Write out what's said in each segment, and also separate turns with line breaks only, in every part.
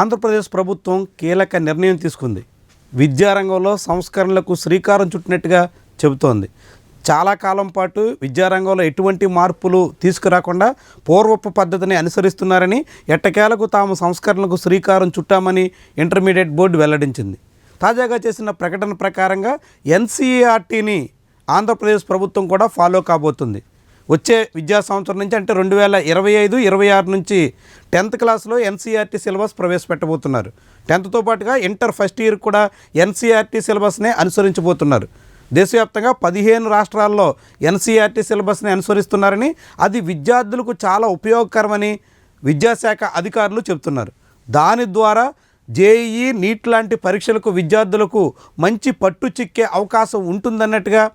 ఆంధ్రప్రదేశ్ ప్రభుత్వం కీలక నిర్ణయం తీసుకుంది. విద్యారంగంలో సంస్కరణలకు శ్రీకారం చుట్టినట్టుగా చెబుతోంది. చాలా కాలం పాటు విద్యారంగంలో ఎటువంటి మార్పులు తీసుకురాకుండా పూర్వపు పద్ధతిని అనుసరిస్తున్నారని ఎట్టకేలకు తాము సంస్కరణలకు శ్రీకారం చుట్టామని ఇంటర్మీడియట్ బోర్డు వెల్లడించింది. తాజాగా చేసిన ప్రకటన ప్రకారంగా ఎన్సీఆర్టీని ఆంధ్రప్రదేశ్ ప్రభుత్వం కూడా ఫాలో కాబోతుంది. వచ్చే విద్యా సంవత్సరం నుంచి అంటే రెండు వేల ఇరవై ఐదు ఇరవై ఆరు నుంచి టెన్త్ క్లాస్లో ఎన్సీఆర్టీ సిలబస్ ప్రవేశపెట్టబోతున్నారు. టెన్త్తో పాటుగా ఇంటర్ ఫస్ట్ ఇయర్ కూడా ఎన్సీఆర్టీ సిలబస్నే అనుసరించబోతున్నారు. దేశవ్యాప్తంగా పదిహేను రాష్ట్రాల్లో ఎన్సీఆర్టీ సిలబస్ని అనుసరిస్తున్నారని అది విద్యార్థులకు చాలా ఉపయోగకరమని విద్యాశాఖ అధికారులు చెబుతున్నారు. దాని ద్వారా జేఈఈ నీట్ లాంటి పరీక్షలకు విద్యార్థులకు మంచి పట్టు చిక్కే అవకాశం ఉంటుందన్నట్టుగా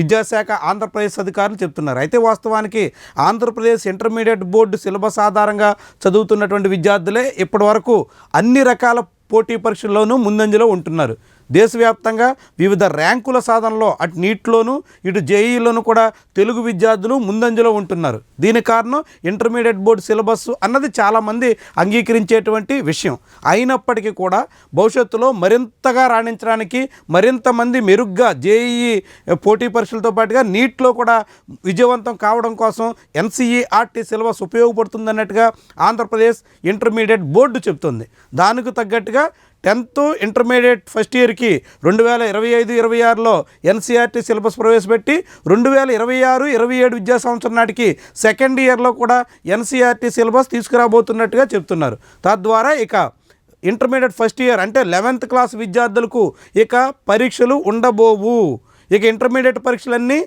విద్యాశాఖ ఆంధ్రప్రదేశ్ అధికారులు చెప్తున్నారు. అయితే వాస్తవానికి ఆంధ్రప్రదేశ్ ఇంటర్మీడియట్ బోర్డు సిలబస్ ఆధారంగా చదువుతున్నటువంటి విద్యార్థులే ఇప్పటివరకు అన్ని రకాల పోటీ పరీక్షల్లోనూ ముందంజలో ఉంటున్నారు. దేశవ్యాప్తంగా వివిధ ర్యాంకుల సాధనలో అటు నీట్లోనూ ఇటు జేఈలోనూ కూడా తెలుగు విద్యార్థులు ముందంజలో ఉంటున్నారు. దీని కారణం ఇంటర్మీడియట్ బోర్డు సిలబస్ అన్నది చాలామంది అంగీకరించేటువంటి విషయం. అయినప్పటికీ కూడా భవిష్యత్తులో మరింతగా రాణించడానికి మరింత మంది మెరుగ్గా జేఈఈ పోటీ పరీక్షలతో పాటుగా నీట్లో కూడా విజయవంతం కావడం కోసం ఎన్సీఈఆర్టీ సిలబస్ ఉపయోగపడుతుందన్నట్టుగా ఆంధ్రప్రదేశ్ ఇంటర్మీడియట్ బోర్డు చెబుతుంది. దానికి తగ్గట్టుగా టెన్త్ ఇంటర్మీడియట్ ఫస్ట్ ఇయర్కి రెండు వేల ఇరవై ఐదు ఇరవై ఆరులో ఎన్సీఆర్టీ సిలబస్ ప్రవేశపెట్టి రెండు వేల ఇరవై ఆరు ఇరవై ఏడు విద్యా సంవత్సరం నాటికి సెకండ్ ఇయర్లో కూడా ఎన్సీఆర్టీ సిలబస్ తీసుకురాబోతున్నట్టుగా చెప్తున్నారు. తద్వారా ఇక ఇంటర్మీడియట్ ఫస్ట్ ఇయర్ అంటే లెవెన్త్ క్లాస్ విద్యార్థులకు ఇక పరీక్షలు ఉండబోవు. ఇక ఇంటర్మీడియట్ పరీక్షలన్నీ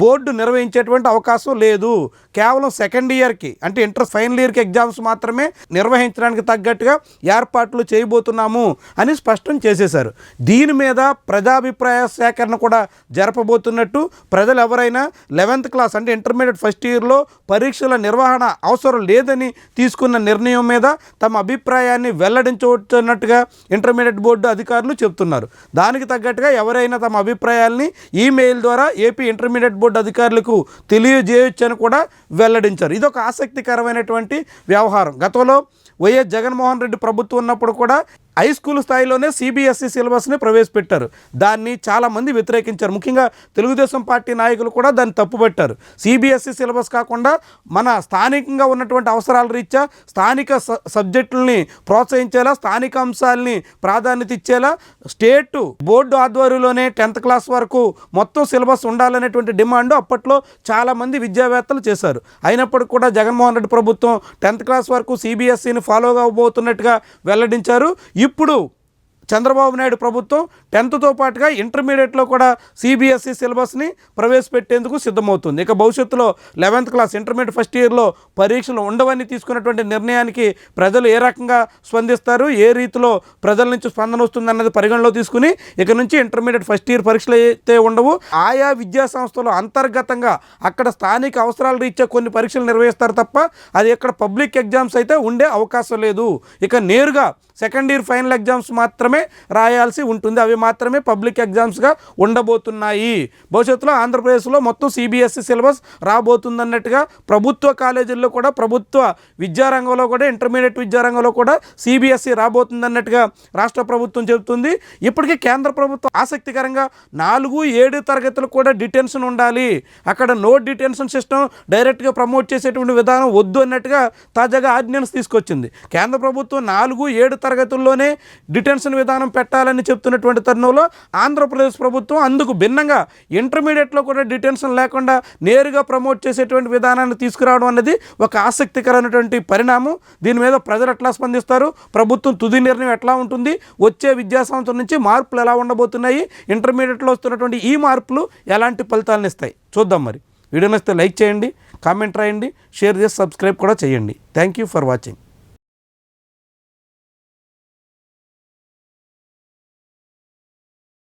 బోర్డు నిర్వహించేటువంటి అవకాశం లేదు. కేవలం సెకండ్ ఇయర్కి అంటే ఇంటర్ ఫైనల్ ఇయర్కి ఎగ్జామ్స్ మాత్రమే నిర్వహించడానికి తగ్గట్టుగా ఏర్పాట్లు చేయబోతున్నాము అని స్పష్టం చేసేశారు. దీని మీద ప్రజాభిప్రాయ సేకరణ కూడా జరపబోతున్నట్టు ప్రజలు ఎవరైనా లెవెన్త్ క్లాస్ అంటే ఇంటర్మీడియట్ ఫస్ట్ ఇయర్లో పరీక్షల నిర్వహణ అవసరం లేదని తీసుకున్న నిర్ణయం మీద తమ అభిప్రాయాన్ని వెల్లడించవచ్చున్నట్టుగా ఇంటర్మీడియట్ బోర్డు అధికారులు చెప్తున్నారు దానికి తగ్గట్టుగా ఎవరైనా తమ అభిప్రాయాల్ని ఈమెయిల్ ద్వారా ఏపీ ఇంటర్మీడియట్ బోర్డు అధికారులకు తెలియజేయొచ్చని కూడా వెల్లడించారు. ఇది ఒక ఆసక్తికరమైనటువంటి వ్యవహారం. గతంలో వైఎస్ జగన్మోహన్ రెడ్డి ప్రభుత్వం ఉన్నప్పుడు కూడా హై స్కూల్ స్థాయిలోనే సిబిఎస్ఈ సిలబస్ని ప్రవేశపెట్టారు. దాన్ని చాలామంది వ్యతిరేకించారు. ముఖ్యంగా తెలుగుదేశం పార్టీ నాయకులు కూడా దాన్ని తప్పుపట్టారు సిబిఎస్ఈ సిలబస్ కాకుండా మన స్థానికంగా ఉన్నటువంటి అవసరాల రీత్యా స్థానిక స సబ్జెక్టుల్ని ప్రోత్సహించేలా స్థానిక అంశాలని ప్రాధాన్యత ఇచ్చేలా స్టేట్ బోర్డు ఆధ్వర్యంలోనే టెన్త్ క్లాస్ వరకు మొత్తం సిలబస్ ఉండాలనేటువంటి డిమాండ్ అప్పట్లో చాలామంది విద్యావేత్తలు చేశారు. అయినప్పటికీ కూడా జగన్మోహన్ రెడ్డి ప్రభుత్వం టెన్త్ క్లాస్ వరకు సిబిఎస్ఈని ఫాలో కాబోతున్నట్టుగా వెల్లడించారు. ఈ ఇప్పుడు చంద్రబాబు నాయుడు ప్రభుత్వం టెన్త్తో పాటుగా ఇంటర్మీడియట్లో కూడా సిబిఎస్ఈ సిలబస్ని ప్రవేశపెట్టేందుకు సిద్ధమవుతుంది. ఇక భవిష్యత్తులో లెవెన్త్ క్లాస్ ఇంటర్మీడియట్ ఫస్ట్ ఇయర్లో పరీక్షలు ఉండవని తీసుకున్నటువంటి నిర్ణయానికి ప్రజలు ఏ రకంగా స్పందిస్తారు? ఏ రీతిలో ప్రజల నుంచి స్పందన వస్తుంది అన్నది పరిగణలో తీసుకుని ఇక నుంచి ఇంటర్మీడియట్ ఫస్ట్ ఇయర్ పరీక్షలు అయితే ఉండవు. ఆయా విద్యా సంస్థలు అంతర్గతంగా అక్కడ స్థానిక అవసరాల రీత్యా కొన్ని పరీక్షలు నిర్వహిస్తారు తప్ప అది ఇక్కడ పబ్లిక్ ఎగ్జామ్స్ అయితే ఉండే అవకాశం లేదు. ఇక నేరుగా సెకండ్ ఇయర్ ఫైనల్ ఎగ్జామ్స్ మాత్రమే మాత్రమే రాయాల్సి ఉంటుంది. అవి మాత్రమే పబ్లిక్ ఎగ్జామ్స్గా ఉండబోతున్నాయి. భవిష్యత్తులో ఆంధ్రప్రదేశ్లో మొత్తం సిబిఎస్ఈ సిలబస్ రాబోతుందన్నట్టుగా ప్రభుత్వ కాలేజీల్లో కూడా ప్రభుత్వ విద్యారంగంలో కూడా ఇంటర్మీడియట్ విద్యారంగంలో కూడా సిబిఎస్ఈ రాబోతుందన్నట్టుగా రాష్ట్ర ప్రభుత్వం చెబుతుంది. ఇప్పటికీ కేంద్ర ప్రభుత్వం ఆసక్తికరంగా నాలుగు ఏడు తరగతులు కూడా డిటెన్షన్ ఉండాలి. అక్కడ నో డిటెన్షన్ సిస్టమ్ డైరెక్ట్గా ప్రమోట్ చేసేటువంటి విధానం వద్దు అన్నట్టుగా తాజాగా ఆర్డినెన్స్ తీసుకొచ్చింది. కేంద్ర ప్రభుత్వం నాలుగు ఏడు తరగతుల్లోనే డిటెన్షన్ విధానం పెట్టాలని చెప్తున్నటువంటి తరుణంలో ఆంధ్రప్రదేశ్ ప్రభుత్వం అందుకు భిన్నంగా ఇంటర్మీడియట్లో కూడా డిటెన్షన్ లేకుండా నేరుగా ప్రమోట్ చేసేటువంటి విధానాన్ని తీసుకురావడం అనేది ఒక ఆసక్తికరమైనటువంటి పరిణామం. దీని మీద ప్రజలు ఎట్లా స్పందిస్తారు? ప్రభుత్వం తుది నిర్ణయం ఎట్లా ఉంటుంది? వచ్చే విద్యా సంవత్సరం నుంచి మార్పులు ఎలా ఉండబోతున్నాయి? ఇంటర్మీడియట్లో వస్తున్నటువంటి ఈ మార్పులు ఎలాంటి ఫలితాలను ఇస్తాయి? చూద్దాం మరి. వీడియో నచ్చితే లైక్ చేయండి కామెంట్ రాయండి షేర్ చేసి సబ్స్క్రైబ్ కూడా చేయండి. Thank you for watching.